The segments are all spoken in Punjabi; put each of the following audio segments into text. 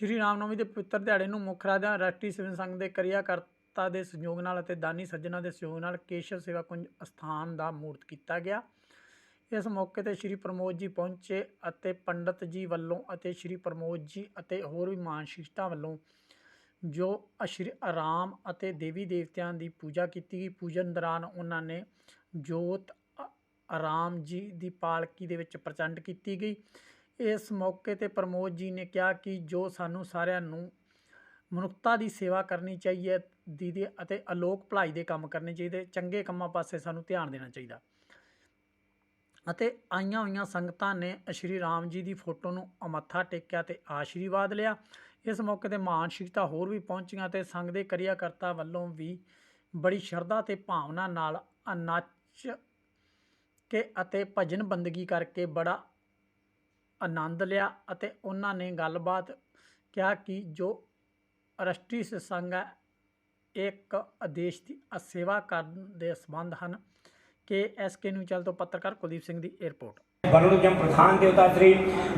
ਸ਼੍ਰੀ ਰਾਮਨਵਮੀ ਦੇ ਪਵਿੱਤਰ ਦਿਹਾੜੇ ਨੂੰ ਮੁੱਖ ਰਾਜਾ ਰਾਸ਼ਟਰੀ ਸਿਵਨ ਸੰਘ ਦੇ ਕਿਰਿਆਕਰਤਾ ਦੇ ਸਹਿਯੋਗ ਨਾਲ ਅਤੇ ਦਾਨੀ ਸੱਜਣਾ ਦੇ ਸਹਿਯੋਗ ਨਾਲ ਕੇਸ਼ਵ ਸੇਵਾ ਕੁੰਜ ਅਸਥਾਨ ਦਾ ਮੂਰਤ ਕੀਤਾ ਗਿਆ। ਇਸ ਮੌਕੇ ਤੇ ਸ਼੍ਰੀ ਪ੍ਰਮੋਦ ਜੀ ਪਹੁੰਚੇ ਅਤੇ ਪੰਡਤ ਜੀ ਵੱਲੋਂ ਅਤੇ ਸ਼੍ਰੀ ਪ੍ਰਮੋਦ ਜੀ ਅਤੇ ਹੋਰ ਵੀ ਮਾਨ ਸ਼ਿਸ਼ਟਾਂ ਵੱਲੋਂ ਜੋ ਅਸ਼ਰੀ ਆਰਾਮ ਅਤੇ ਦੇਵੀ ਦੇਵਤਿਆਂ ਦੀ ਪੂਜਾ ਕੀਤੀ ਗਈ। ਪੂਜਨ ਦੌਰਾਨ ਉਹਨਾਂ ਨੇ ਜੋਤ ਆਰਾਮ ਜੀ ਦੀ ਪਾਲਕੀ ਦੇ ਵਿੱਚ ਪ੍ਰਚੰਡ ਕੀਤੀ ਗਈ। ਇਸ ਮੌਕੇ ਤੇ ਪ੍ਰਮੋਦ ਜੀ ਨੇ ਕਿਹਾ ਕਿ ਜੋ ਸਾਨੂੰ ਸਾਰਿਆਂ ਨੂੰ ਮਨੁੱਖਤਾ ਦੀ ਸੇਵਾ ਕਰਨੀ ਚਾਹੀਏ, ਦੀਦੀ ਅਤੇ ਅਲੋਕ ਭਲਾਈ ਦੇ ਕੰਮ ਕਰਨੇ ਚਾਹੀਦੇ, ਚੰਗੇ ਕੰਮਾਂ ਪਾਸੇ ਸਾਨੂੰ ਧਿਆਨ ਦੇਣਾ ਚਾਹੀਦਾ। ਅਤੇ ਆਈਆਂ ਹੋਈਆਂ ਸੰਗਤਾਂ ਨੇ ਸ਼੍ਰੀ ਰਾਮ ਜੀ ਦੀ ਫੋਟੋ ਨੂੰ ਮੱਥਾ ਟੇਕਿਆ ਤੇ ਆਸ਼ੀਰਵਾਦ ਲਿਆ। ਇਸ ਮੌਕੇ ਤੇ ਮਾਨ ਸ਼ਿਕਤਾ ਹੋਰ ਵੀ ਪਹੁੰਚੀਆਂ ਤੇ ਸੰਗ ਦੇ ਕਿਰਿਆਕਰਤਾ ਵੱਲੋਂ ਵੀ ਬੜੀ ਸ਼ਰਧਾ ਤੇ ਭਾਵਨਾ ਨਾਲ ਨੱਚ ਕੇ ਅਤੇ ਭਜਨ ਬੰਦਗੀ ਕਰਕੇ ਬੜਾ ਆਨੰਦ ਲਿਆ ਅਤੇ ਉਹਨਾਂ ਨੇ ਗੱਲਬਾਤ ਕਿਹਾ ਕਿ ਜੋ ਅਰਸ਼ਟੀ ਸਤਸੰਗ ਹੈ ਇੱਕ ਆਦੇਸ਼ ਦੀ ਸੇਵਾ ਕਰਨ ਦੇ ਸੰਬੰਧ ਹਨ K S K news channel ਤੋਂ ਪੱਤਰਕਾਰ ਕੁਲਦੀਪ ਸਿੰਘ ਦੀ ਏਅਰਪੋਰਟ वरुणजम प्रधान देवता श्री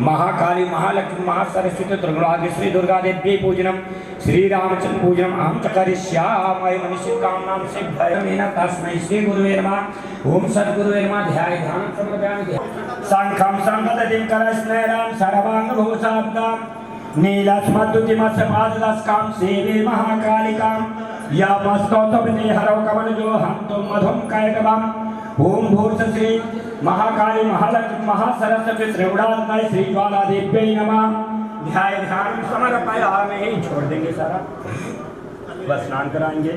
महाकाली महालक्ष्मी महासरस्वती दुर्गुणादेश्वरी दुर्गा देवी पूजनम श्री रामचंद्र पूजनम अहम चकरिष्यामय मनुष्य कामनाम सिद्ध तस्मै श्री गुरुवे नमः ओम सद्गुरुवे नमः ध्याय ध्यान समर्पयामि शङ्खं सम्पदतिं करस्नैरां सर्वाङ्गभूषाब्दां नीलस्मद्युतिमत्सपाददस्कां सेवे महाकालिकां या मस्तौतपति हरौ कमलजो हन्तुं मधुं कैटवम् ओम भूर्स श्री महाकाली महालक्ष्मी महासरस्वती त्रिगुणात्मय श्री ज्वाला देव्यै नमः ध्याय ध्यान समर्पयामि छोड़ देंगे सारा बस स्नान कराएँगे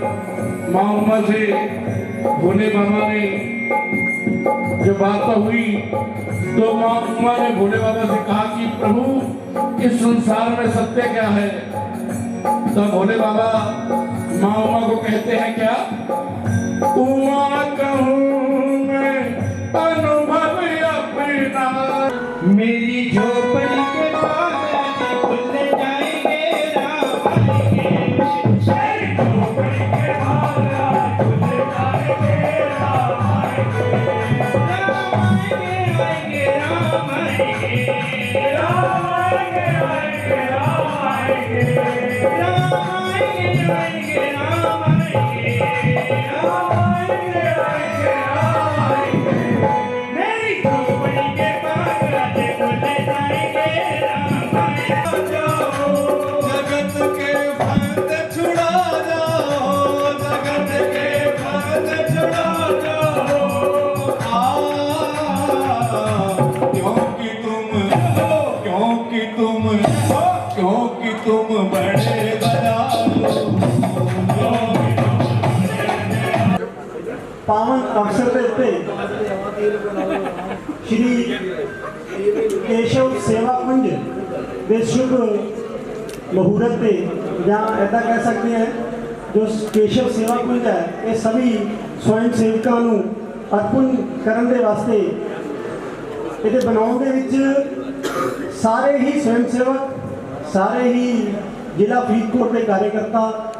माँ उमा से भोले बाबा ने जब बात हुई तो माँ उमा ने भोले बाबा से कहा कि, प्रभु, इस संसार में सत्य क्या है? तो भोले बाबा माँ उमा को कहते हैं, क्या? उमा कहूँ मैं अनुभव अपना। मेरी झोपड़ी ਅਵਸਰ ਦੇ ਉੱਤੇ ਸ਼੍ਰੀ ਕੇਸ਼ਵ ਸੇਵਾ ਕੁੰਜ ਦੇ ਸ਼ੁਭ ਮਹੂਰਤ ਤੇ ਜਾਂ ਐਦਾਂ ਕਹਿ ਸਕਦੇ ਹਾਂ ਜੋ ਕੇਸ਼ਵ ਸੇਵਾ ਕੁੰਜ ਹੈ ਇਹ ਸਭੀ ਸਵੈਂ ਸੇਵਕਾਂ ਨੂੰ ਅਰਪਣ ਕਰਨ ਦੇ ਵਾਸਤੇ ਇਹਦੇ ਬਣਾਉਣ ਦੇ ਵਿੱਚ ਸਾਰੇ ਹੀ ਸਵੈਂ ਸੇਵਕ ਸਾਰੇ ਹੀ ਜ਼ਿਲ੍ਹਾ ਫਰੀਦਕੋਟ ਦੇ ਕਾਰਜਕਰਤਾ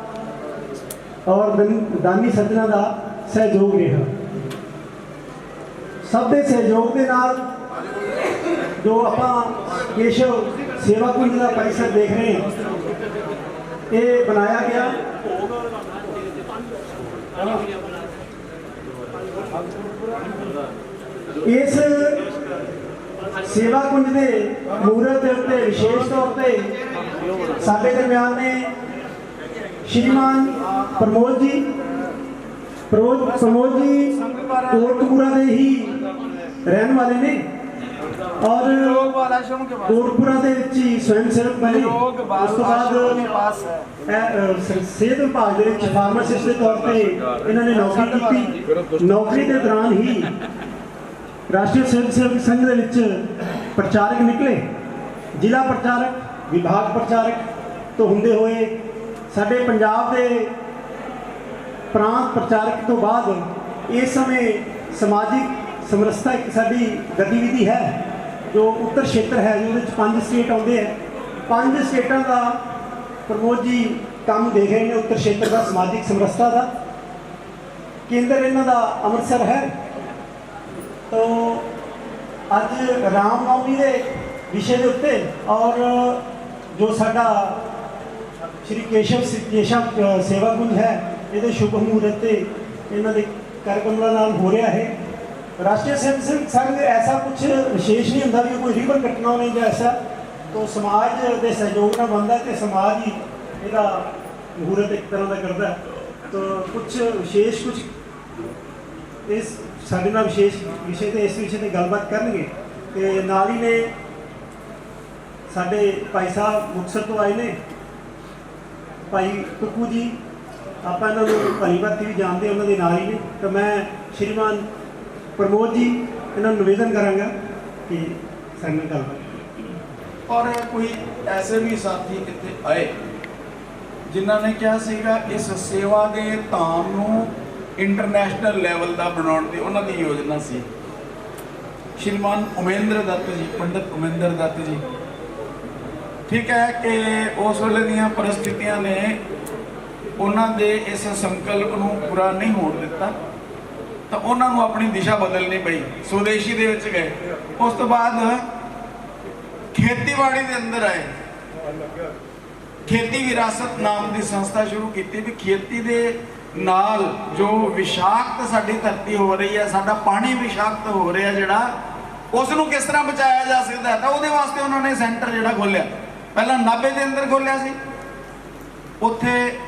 ਔਰ ਦਾਨੀ ਸੱਜਣਾ ਦਾ ਸਹਿਯੋਗ ਰਿਹਾ ਸਭ ਦੇ ਸਹਿਯੋਗ ਦੇ ਨਾਲ ਜੋ ਆਪਾਂ ਕੇਸ਼ਵ ਸੇਵਾ ਕੁੰਜ ਦਾ ਪਰਿਸਰ ਦੇਖ ਰਹੇ ਹਾਂ, ਇਹ ਬਣਾਇਆ ਗਿਆ। ਇਸ ਸੇਵਾ ਕੁੰਜ ਦੇ ਮੂਰਤ ਦੇ ਉੱਤੇ, ਵਿਸ਼ੇਸ਼ ਤੌਰ ਤੇ ਸਾਡੇ ਦਰਮਿਆਨ ਨੇ ਸ਼੍ਰੀਮਾਨ ਪ੍ਰਮੋਦ ਜੀ, ਪ੍ਰਮੋਦ ਪ੍ਰਮੋਦ ਜੀ ਕੋਟਪੂਰਾ ਦੇ ਹੀ ਰਹਿਣ ਵਾਲੇ ਨੇ। ਔਰ ਕੋਟਪੂਰਾ ਦੇ ਵਿੱਚ ਹੀ ਸਵੈਂ ਸੇਵਕ ਬਣੇ। ਉਸ ਤੋਂ ਬਾਅਦ ਸਿਹਤ ਵਿਭਾਗ ਦੇ ਵਿੱਚ ਫਾਰਮਾਸਿਸਟ ਦੇ ਤੌਰ ਤੇ ਇਹਨਾਂ ਨੇ ਨੌਕਰੀ ਕੀਤੀ। ਨੌਕਰੀ ਦੇ ਦੌਰਾਨ ਹੀ ਰਾਸ਼ਟਰੀ ਸਵੈਂ ਸੇਵਕ ਸੰਘ ਦੇ ਵਿੱਚ ਪ੍ਰਚਾਰਕ ਨਿਕਲੇ। ਜ਼ਿਲ੍ਹਾ ਪ੍ਰਚਾਰਕ ਵਿਭਾਗ ਪ੍ਰਚਾਰਕ ਤੋਂ ਹੁੰਦੇ ਹੋਏ ਸਾਡੇ ਪੰਜਾਬ ਦੇ ਪ੍ਰਾਂਤ ਪ੍ਰਚਾਰਕ ਤੋਂ ਬਾਅਦ ਇਸ ਸਮੇਂ ਸਮਾਜਿਕ ਸਮਰਸਤਾ ਇੱਕ ਸਾਡੀ ਗਤੀਵਿਧੀ ਹੈ ਜੋ ਉੱਤਰ ਖੇਤਰ ਹੈ ਜਿਹਦੇ ਵਿੱਚ ਪੰਜ ਸਟੇਟ ਆਉਂਦੇ ਹੈ ਪੰਜ ਸਟੇਟਾਂ ਦਾ ਪ੍ਰਮੋਦ ਜੀ ਕੰਮ ਦੇਖ ਰਹੇ ਨੇ ਉੱਤਰ ਖੇਤਰ ਦਾ ਸਮਾਜਿਕ ਸਮਰਸਤਾ ਦਾ। ਕੇਂਦਰ ਇਹਨਾਂ ਦਾ ਅੰਮ੍ਰਿਤਸਰ ਹੈ। ਤੋ ਅੱਜ ਰਾਮ ਨੌਮੀ ਦੇ ਵਿਸ਼ੇ ਦੇ ਉੱਤੇ ਔਰ ਜੋ ਸਾਡਾ ਸ਼੍ਰੀ ਕੇਸ਼ਵ ਕੇਸ਼ਵ ਅ, ਸੇਵਾ ਕੁੰਜ ਹੈ ਇਹਦੇ ਸ਼ੁਭ ਮਹੂਰਤ ਤੇ ਇਹਨਾਂ ਦੇ ਕਾਰਕਰਮਾਂ ਨਾਲ ਹੋ ਰਿਹਾ ਹੈ। ਰਾਸ਼ਟਰੀ ਸਵੈਂ ਸੇਵਕ ਸੰਘ ਐਸਾ ਕੁਝ ਵਿਸ਼ੇਸ਼ ਨਹੀਂ ਹੁੰਦਾ ਵੀ ਕੋਈ ਰਿਬਨ ਕੱਟਣਾ ਹੋਵੇ ਜਾਂ ਐਸਾ, ਤੋਂ ਸਮਾਜ ਦੇ ਸਹਿਯੋਗ ਨਾਲ ਬਣਦਾ ਹੈ ਤੇ ਸਮਾਜ ਹੀ ਇਹਦਾ ਮਹੂਰਤ ਇੱਕ ਤਰ੍ਹਾਂ ਦਾ ਕਰਦਾ। ਹੈ ਕੁਝ ਵਿਸ਼ੇਸ਼ ਕੁਝ ਇਸ ਸਾਡੇ ਨਾਲ ਵਿਸ਼ੇਸ਼ ਵਿਸ਼ੇ ਤੇ ਇਸ ਵਿਸ਼ੇ ਤੇ ਗੱਲਬਾਤ ਕਰਨਗੇ। ਤੇ ਨਾਲ ਹੀ ਨੇ ਸਾਡੇ ਭਾਈ ਸਾਹਿਬ ਮੁਕਤਸਰ ਤੋਂ ਆਏ ਨੇ। ਭਾਈ ਕੁੱਕੂ ਜੀ, ਆਪਾਂ ਇਹਨਾਂ ਨੂੰ ਭਲੀ ਭਾਂਤੀ ਵੀ ਜਾਣਦੇ ਉਹਨਾਂ ਦੇ ਨਾਲ ਹੀ ਨੇ। ਤਾਂ ਮੈਂ ਸ਼੍ਰੀਮਾਨ ਪ੍ਰਮੋਦ ਜੀ, ਇਹਨਾਂ ਨੂੰ ਨਿਵੇਦਨ ਕਰਾਂਗਾ ਕਿ ਸਾਡੇ ਨਾਲ ਗੱਲਬਾਤ ਔਰ ਕੋਈ ਐਸੇ ਵੀ ਸਾਥੀ ਇੱਥੇ ਆਏ ਜਿਨ੍ਹਾਂ ਨੇ ਕਿਹਾ ਸੀਗਾ ਇਸ ਸੇਵਾ ਦੇ ਧਾਮ ਨੂੰ ਇੰਟਰਨੈਸ਼ਨਲ ਲੈਵਲ ਦਾ ਬਣਾਉਣ ਦੀ ਉਹਨਾਂ ਦੀ ਯੋਜਨਾ ਸੀ। ਸ਼੍ਰੀਮਾਨ ਉਮੇਂਦਰ ਦੱਤ ਜੀ, ਪੰਡਤ ਉਮੇਂਦਰ ਦੱਤ ਜੀ। ਠੀਕ ਹੈ ਕਿ ਉਸ ਵੇਲੇ ਦੀਆਂ ਪਰਿਸਥਿਤੀਆਂ ਨੇ ਉਹਨਾਂ ਦੇ ਇਸ ਸੰਕਲਪ ਨੂੰ ਪੂਰਾ ਨਹੀਂ ਹੋਣ ਦਿੱਤਾ। ਤਾਂ ਉਹਨਾਂ ਨੂੰ ਆਪਣੀ ਦਿਸ਼ਾ ਬਦਲਣੀ ਪਈ। ਸਵਦੇਸ਼ੀ ਦੇ ਵਿੱਚ ਗਏ। ਉਸ ਤੋਂ ਬਾਅਦ ਖੇਤੀਬਾੜੀ ਦੇ ਅੰਦਰ ਆਏ। ਖੇਤੀ ਵਿਰਾਸਤ ਨਾਮ ਦੀ ਸੰਸਥਾ ਸ਼ੁਰੂ ਕੀਤੀ ਵੀ ਖੇਤੀ ਦੇ ਨਾਲ ਜੋ ਵਿਸ਼ਾਕਤ ਸਾਡੀ ਧਰਤੀ ਹੋ ਰਹੀ ਹੈ, ਸਾਡਾ ਪਾਣੀ ਵਿਸ਼ਾਕਤ ਹੋ ਰਿਹਾ ਜਿਹੜਾ ਉਸ ਨੂੰ ਕਿਸ ਤਰ੍ਹਾਂ ਬਚਾਇਆ ਜਾ ਸਕਦਾ ਤਾਂ ਉਹਦੇ ਵਾਸਤੇ ਉਹਨਾਂ ਨੇ ਸੈਂਟਰ ਜਿਹੜਾ ਖੋਲ੍ਹਿਆ। ਪਹਿਲਾਂ ਨਾਭੇ ਦੇ ਅੰਦਰ ਖੋਲ੍ਹਿਆ ਸੀ। ਉੱਥੇ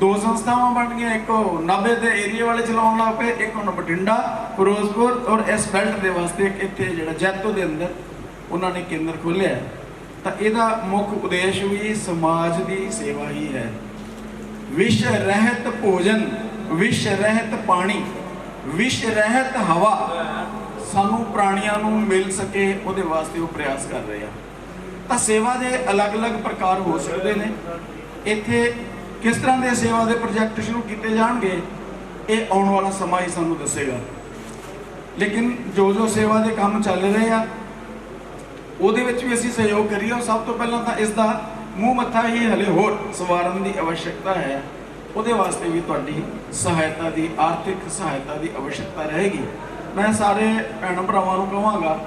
ਦੋ ਸੰਸਥਾਵਾਂ ਬਣ ਗਈਆਂ, ਇੱਕ ਉਹ ਨਾਭੇ ਦੇ ਏਰੀਆ ਵਾਲੇ ਚਲਾਉਣ ਲੱਗ ਪਏ, ਇੱਕ ਹੁਣ ਬਠਿੰਡਾ, ਫਿਰੋਜ਼ਪੁਰ ਔਰ ਇਸ ਬੈਲਟ ਦੇ ਵਾਸਤੇ ਇੱਕ ਇੱਥੇ ਜਿਹੜਾ ਜੈਤੋ ਦੇ ਅੰਦਰ ਉਹਨਾਂ ਨੇ ਕੇਂਦਰ ਖੋਲ੍ਹਿਆ ਤਾਂ ਇਹਦਾ ਮੁੱਖ ਉਦੇਸ਼ ਵੀ ਸਮਾਜ ਦੀ ਸੇਵਾ ਹੀ ਹੈ। ਵਿਸ਼ ਰਹਿਤ ਭੋਜਨ, ਵਿਸ਼ ਰਹਿਤ ਪਾਣੀ, ਵਿਸ਼ ਰਹਿਤ ਹਵਾ ਸਾਨੂੰ ਪ੍ਰਾਣੀਆਂ ਨੂੰ ਮਿਲ ਸਕੇ, ਉਹਦੇ ਵਾਸਤੇ ਉਹ ਪ੍ਰਯਾਸ ਕਰ ਰਹੇ ਆ। ਤਾਂ ਸੇਵਾ ਦੇ ਅਲੱਗ-ਅਲੱਗ ਪ੍ਰਕਾਰ ਹੋ ਸਕਦੇ ਨੇ। ਇੱਥੇ ਕਿਸ ਤਰ੍ਹਾਂ ਦੇ ਸੇਵਾ ਦੇ ਪ੍ਰੋਜੈਕਟ ਸ਼ੁਰੂ ਕੀਤੇ ਜਾਣਗੇ, ਇਹ ਆਉਣ ਵਾਲਾ ਸਮਾਂ ਹੀ ਸਾਨੂੰ ਦੱਸੇਗਾ। ਲੇਕਿਨ ਜੋ ਜੋ ਸੇਵਾ ਦੇ ਕੰਮ ਚੱਲ ਰਹੇ ਆ, ਉਹਦੇ ਵਿੱਚ ਵੀ ਅਸੀਂ ਸਹਿਯੋਗ ਕਰੀਏ ਔਰ ਸਭ ਤੋਂ ਪਹਿਲਾਂ ਤਾਂ ਇਸ ਦਾ ਮੂੰਹ ਮੱਥਾ ਹੀ ਹਲੇ ਹੋਰ ਸਵਾਰਨ ਦੀ ਆਵਸ਼ਕਤਾ ਹੈ। ਉਹਦੇ ਵਾਸਤੇ ਵੀ ਤੁਹਾਡੀ ਸਹਾਇਤਾ ਦੀ, ਆਰਥਿਕ ਸਹਾਇਤਾ ਦੀ ਆਵਸ਼ਕਤਾ ਰਹੇਗੀ। ਮੈਂ ਸਾਰੇ ਭੈਣ ਭਰਾਵਾਂ ਨੂੰ ਕਹਾਂਗਾ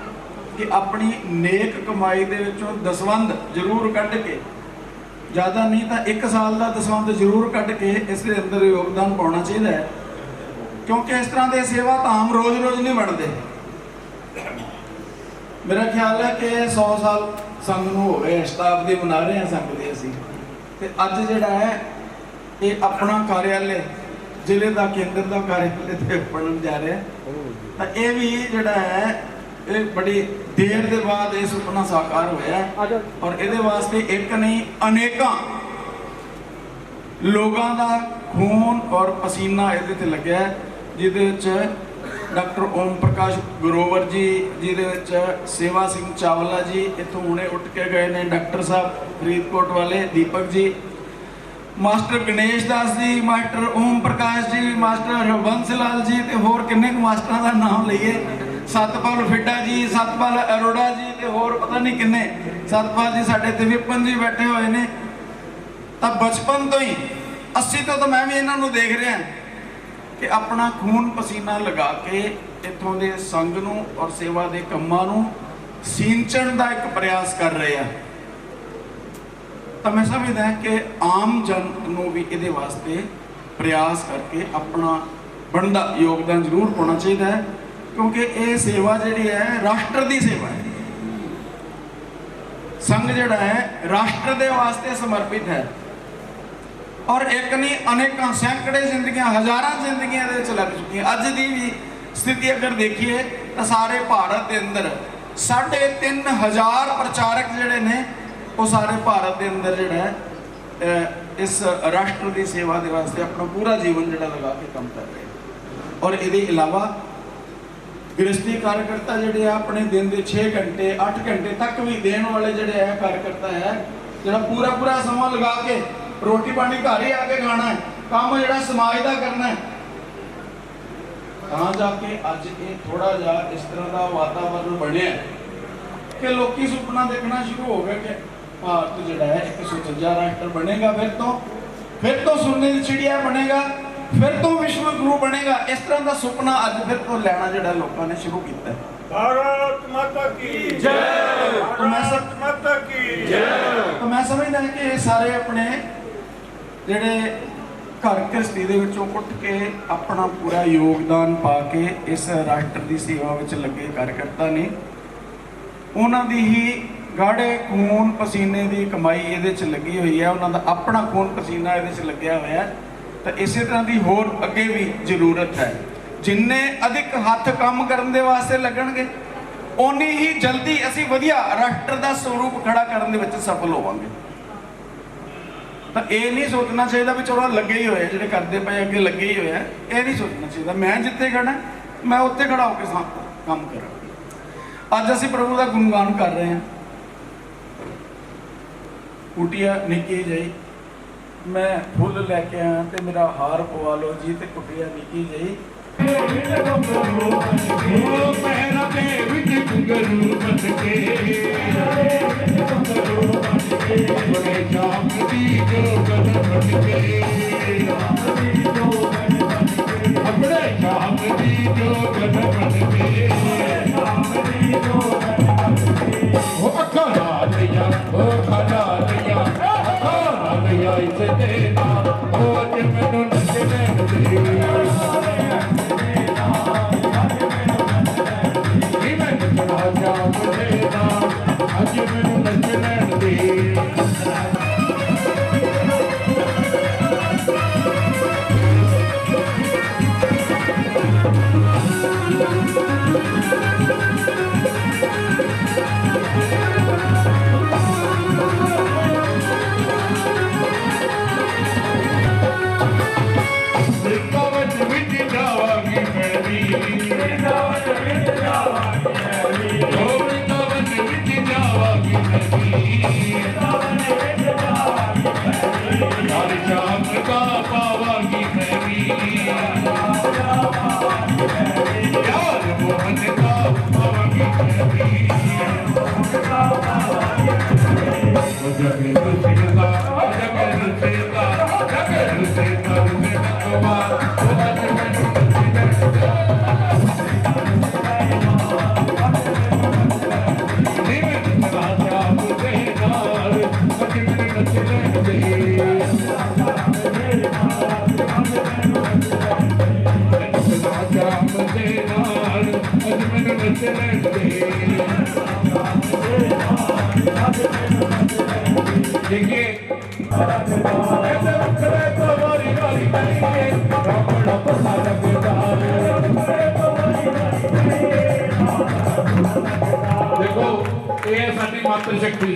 ਕਿ ਆਪਣੀ ਨੇਕ ਕਮਾਈ ਦੇ ਵਿੱਚੋਂ ਦਸਵੰਧ ਜ਼ਰੂਰ ਕੱਢ ਕੇ ਜ਼ਿਆਦਾ ਨਹੀਂ ਤਾਂ 1 ਸਾਲ ਦਾ ਦਸਵੰਧ ਜ਼ਰੂਰ ਕੱਢ ਕੇ ਇਸ ਦੇ ਅੰਦਰ ਯੋਗਦਾਨ ਪਾਉਣਾ ਚਾਹੀਦਾ ਹੈ। ਕਿਉਂਕਿ ਇਸ ਤਰ੍ਹਾਂ ਦੇ ਸੇਵਾ ਧਾਮ ਰੋਜ਼-ਰੋਜ਼ ਨਹੀਂ ਬਣਦੇ ਮੇਰਾ ਖਿਆਲ ਹੈ ਕਿ 100 ਸਾਲ ਸੰਗ ਨੂੰ ਹੋ ਗਏ, ਸ਼ਤਾਬਦੀ ਮਨਾ ਰਹੇ ਹਾਂ ਸੰਗ ਦੀ ਅਸੀਂ। ਤੇ ਅੱਜ ਜਿਹੜਾ ਹੈ, ਇਹ ਆਪਣਾ ਕਾਰਿਆਲੇ, ਜ਼ਿਲ੍ਹੇ ਦਾ ਕੇਂਦਰ ਦਾ ਕਾਰਿਆਲੇ ਤੇ ਬਣਨ ਜਾ ਰਿਹਾ ਤਾਂ ਇਹ ਵੀ ਜਿਹੜਾ ਹੈ ਇਹ ਬੜੀ ਦੇਰ ਦੇ ਬਾਅਦ ਇਹ ਸੁਪਨਾ ਸਾਕਾਰ ਹੋਇਆ। ਔਰ ਇਹਦੇ ਵਾਸਤੇ ਇੱਕ ਨਹੀਂ ਅਨੇਕਾਂ ਲੋਕਾਂ ਦਾ ਖੂਨ ਔਰ ਪਸੀਨਾ ਇਹਦੇ ਤੇ ਲੱਗਿਆ ਜਿਹਦੇ ਵਿੱਚ ਡਾਕਟਰ ਓਮ ਪ੍ਰਕਾਸ਼ ਗਰੋਵਰ ਜੀ ਜਿਹਦੇ ਵਿੱਚ ਸੇਵਾ ਸਿੰਘ ਚਾਵਲਾ ਜੀ ਇੱਥੋਂ ਹੁਣੇ ਉੱਠ ਕੇ ਗਏ ਨੇ ਡਾਕਟਰ ਸਾਹਿਬ ਫਰੀਦਕੋਟ ਵਾਲੇ ਦੀਪਕ ਜੀ। Master Ganesh Das ji master Om Prakash ji master Harbans Lal ji ਤੇ ਹੋਰ ਕਿੰਨੇ ਕੁ ਮਾਸਟਰਾਂ ਦਾ ਨਾਮ ਲਈਏ। ਸਤਪਾਲ ਫਿੱਡਾ ਜੀ, ਸਤਪਾਲ ਅਰੋੜਾ ਜੀ ਤੇ ਹੋਰ ਪਤਾ ਨਹੀਂ ਕਿੰਨੇ ਸਤਪਾਲ ਜੀ ਸਾਡੇ ਤੇ ਵਿਪਨ ਜੀ ਬੈਠੇ ਹੋਏ ਨੇ। ਤਾਂ ਬਚਪਨ ਤੋਂ ਹੀ 80 ਤੋਂ ਤਾਂ ਮੈਂ ਵੀ ਇਹਨਾਂ ਨੂੰ ਦੇਖ ਰਿਹਾ ਕਿ ਆਪਣਾ ਖੂਨ ਪਸੀਨਾ ਲਗਾ ਕੇ ਇੱਥੋਂ ਦੇ ਸੰਗ ਨੂੰ ਔਰ ਸੇਵਾ ਦੇ ਕੰਮਾਂ ਨੂੰ ਸਿੰਚਣ ਦਾ ਇੱਕ ਪ੍ਰਯਾਸ ਕਰ ਰਹੇ ਆ। ਤਾਂ ਮੈਂ ਸਮਝਦਾ ਕਿ ਆਮ ਜਨ ਨੂੰ ਵੀ ਇਹਦੇ ਵਾਸਤੇ ਪ੍ਰਯਾਸ ਕਰਕੇ ਆਪਣਾ ਬਣਦਾ ਯੋਗਦਾਨ ਜ਼ਰੂਰ ਪਾਉਣਾ ਚਾਹੀਦਾ ਹੈ। ਕਿਉਂਕਿ ਇਹ ਸੇਵਾ ਜਿਹੜੀ ਹੈ, ਰਾਸ਼ਟਰ ਦੀ ਸੇਵਾ ਹੈ। ਸੰਘ ਜਿਹੜਾ ਹੈ, ਰਾਸ਼ਟਰ ਦੇ ਵਾਸਤੇ ਸਮਰਪਿਤ ਹੈ। ਔਰ ਇੱਕ ਨਹੀਂ, ਅਨੇਕਾਂ ਸੈਂਕੜੇ ਜ਼ਿੰਦਗੀਆਂ, ਹਜ਼ਾਰਾਂ ਜ਼ਿੰਦਗੀਆਂ ਦੇ ਵਿੱਚ ਲੱਗ ਚੁੱਕੀਆਂ। ਅੱਜ ਦੀ ਵੀ ਸਥਿਤੀ ਅਗਰ ਦੇਖੀਏ, ਤਾਂ ਸਾਰੇ ਭਾਰਤ ਦੇ ਅੰਦਰ ਸਾਢੇ ਤਿੰਨ ਹਜ਼ਾਰ ਪ੍ਰਚਾਰਕ ਜਿਹੜੇ ਨੇ, ਉਹ ਸਾਰੇ ਭਾਰਤ ਦੇ ਅੰਦਰ ਜਿਹੜਾ ਹੈ ਇਸ ਰਾਸ਼ਟਰ ਦੀ ਸੇਵਾ ਦੇ ਵਾਸਤੇ ਆਪਣਾ ਪੂਰਾ ਜੀਵਨ ਜਿਹੜਾ ਲਗਾ ਕੇ ਕੰਮ ਕਰ ਰਹੇ ਔਰ ਇਹਦੇ ਇਲਾਵਾ ਗ੍ਰਸਤੀ ਕਾਰਜਕਰਤਾ ਜਿਹੜੇ ਆ ਆਪਣੇ ਦਿਨ ਦੇ 6 ਘੰਟੇ 8 ਘੰਟੇ ਤੱਕ ਵੀ ਦੇਣ ਵਾਲੇ ਜਿਹੜੇ ਆ ਕਾਰਜਕਰਤਾ ਹੈ, ਜਿਹੜਾ ਪੂਰਾ ਪੂਰਾ ਸਮਾਂ ਲਗਾ ਕੇ ਰੋਟੀ ਪਾਣੀ ਘਰ ਹੀ ਆ ਕੇ ਖਾਣਾ ਹੈ, ਕੰਮ ਜਿਹੜਾ ਸਮਾਜ ਦਾ ਕਰਨਾ ਹੈ। ਤਾਂ ਜਾ ਕੇ ਅੱਜ ਇਹ ਥੋੜਾ ਜਿਹਾ ਇਸ ਤਰ੍ਹਾਂ ਦਾ ਵਾਤਾਵਰਨ ਬਣਿਆ ਕਿ ਲੋਕੀ ਸੁਪਨਾ ਦੇਖਣਾ ਸ਼ੁਰੂ ਹੋ ਗਏ ਕਿ ਭਾਰਤ ਜਿਹੜਾ ਹੈ ਇੱਕ ਸੁਚੱਜਾ ਰਾਸ਼ਟਰ ਬਣੇਗਾ ਫਿਰ ਤੋਂ ਫਿਰ ਤੋਂ ਸੋਨੇ ਦੀ ਚਿੜੀਆ ਬਣੇਗਾ। ਫਿਰ ਤੋਂ ਵਿਸ਼ਵ ਗੁਰੂ ਬਣੇਗਾ ਇਸ ਤਰ੍ਹਾਂ ਦਾ ਸੁਪਨਾ ਅੱਜ ਫਿਰ ਤੋਂ ਲੈਣਾ ਜਿਹੜਾ ਲੋਕਾਂ ਨੇ ਸ਼ੁਰੂ ਕੀਤਾ ਭਾਰਤ ਮਾਤਾ ਕੀ ਜੈ। ਭਾਰਤ ਮਾਤਾ ਕੀ ਜੈ। ਤਾਂ ਮੈਂ ਸਮਝਦਾ ਕਿ ਇਹ ਸਾਰੇ ਆਪਣੇ ਜਿਹੜੇ ਘਰ ਘਸਤੀ ਦੇ ਵਿੱਚੋਂ ਉੱਠ ਕੇ ਆਪਣਾ ਪੂਰਾ ਯੋਗਦਾਨ ਪਾ ਕੇ ਇਸ ਰਾਸ਼ਟਰ ਦੀ ਸੇਵਾ ਵਿੱਚ ਲੱਗੇ ਕਾਰਕਰਤਾ ਨੇ। ਉਹਨਾਂ ਦੀ ਹੀ ਗਾੜੇ ਖੂਨ ਪਸੀਨੇ ਦੀ ਕਮਾਈ ਇਹਦੇ 'ਚ ਲੱਗੀ ਹੋਈ ਹੈ। ਉਹਨਾਂ ਦਾ ਆਪਣਾ ਖੂਨ ਪਸੀਨਾ ਇਹਦੇ 'ਚ ਲੱਗਿਆ ਹੋਇਆ ਹੈ। ਤਾਂ ਇਸੇ ਤਰ੍ਹਾਂ ਦੀ ਹੋਰ ਅੱਗੇ ਵੀ ਜ਼ਰੂਰਤ ਹੈ। ਜਿੰਨੇ ਅਧਿਕ ਹੱਥ ਕੰਮ ਕਰਨ ਦੇ ਵਾਸਤੇ ਲੱਗਣਗੇ, ਓਨੀ ਹੀ ਜਲਦੀ ਅਸੀਂ ਵਧੀਆ ਰਾਸ਼ਟਰ ਦਾ ਸਰੂਪ ਖੜਾ ਕਰਨ ਦੇ ਵਿੱਚ ਸਫਲ ਹੋਵਾਂਗੇ। ਤਾਂ ਇਹ ਨਹੀਂ ਸੋਚਣਾ ਚਾਹੀਦਾ ਵੀ ਚਲੋ ਲੱਗੇ ਹੀ ਹੋਏ ਜਿਹੜੇ ਕਰਦੇ ਪਏ ਅੱਗੇ ਲੱਗੇ ਹੀ ਹੋਏ ਇਹ ਨਹੀਂ ਸੋਚਣਾ ਚਾਹੀਦਾ। ਮੈਂ ਜਿੱਥੇ ਖੜਾ ਮੈਂ ਉੱਥੇ ਖੜਾ ਹੋ ਕੇ ਕੰਮ ਕਰਾਂ। ਅੱਜ ਅਸੀਂ ਪ੍ਰਭੂ ਦਾ ਗੁਣਗਾਨ ਕਰ ਰਹੇ ਹਾਂ। ਕੁਟਿਆ ਨਿੱਕੀ ਜਈ ਮੈਂ ਫੁੱਲ ਲੈ ਕੇ ਆਇਆ ਤੇ ਮੇਰਾ ਹਾਰ ਪਵਾ ਲਓ ਜੀ ਤੇ ਕੁੱਟਿਆ ਨਿੱਕੀ ਜਈ ਵਿੱਚ ਗੁੰਗਰੂ ਬਣ ਕੇ। ਸਾਡੀ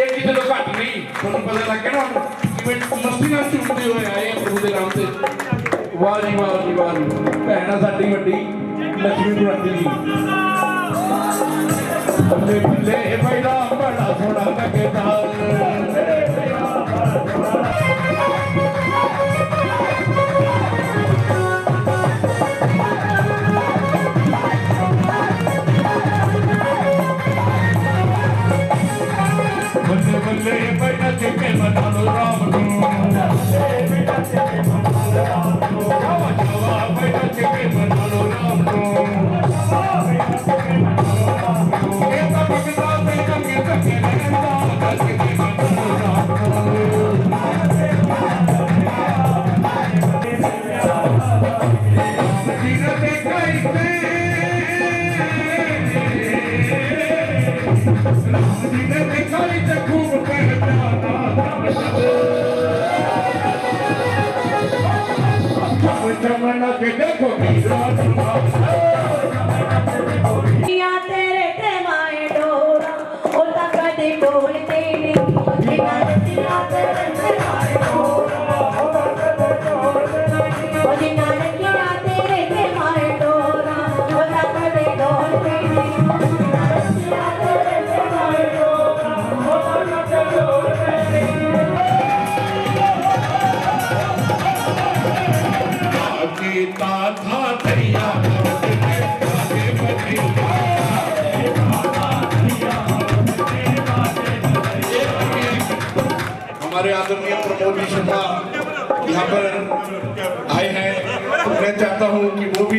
ਇਹ ਕਿਤੇ ਤੋਂ ਘੱਟ ਨਹੀਂ, ਤੁਹਾਨੂੰ ਪਤਾ ਲੱਗ ਨਾ ਹੁਣ ਕਿਵੇਂ ਮਸਤੀਆਂ ਝੂਮਦੇ ਹੋਏ ਆਏ ਆ ਪ੍ਰਭੂ ਦੇ ਨਾਮ ਤੇ। ਵਾਹ ਜੀ ਵਾਹ ਜੀ ਵਾਹ ਜੀ। ਭੈਣ ਆ ਸਾਡੀ ਵੱਡੀ, ਲక్ష్ਮੀ ਗੁਰਾਤੀ ਜੀ। ਬੱਲੇ ਬੱਲੇ ਬੜਾ ਸੋਹਣਾ ਲੱਗਦਾ Vitalität पर आए हैं मैं चाहता हूँ कि वो भी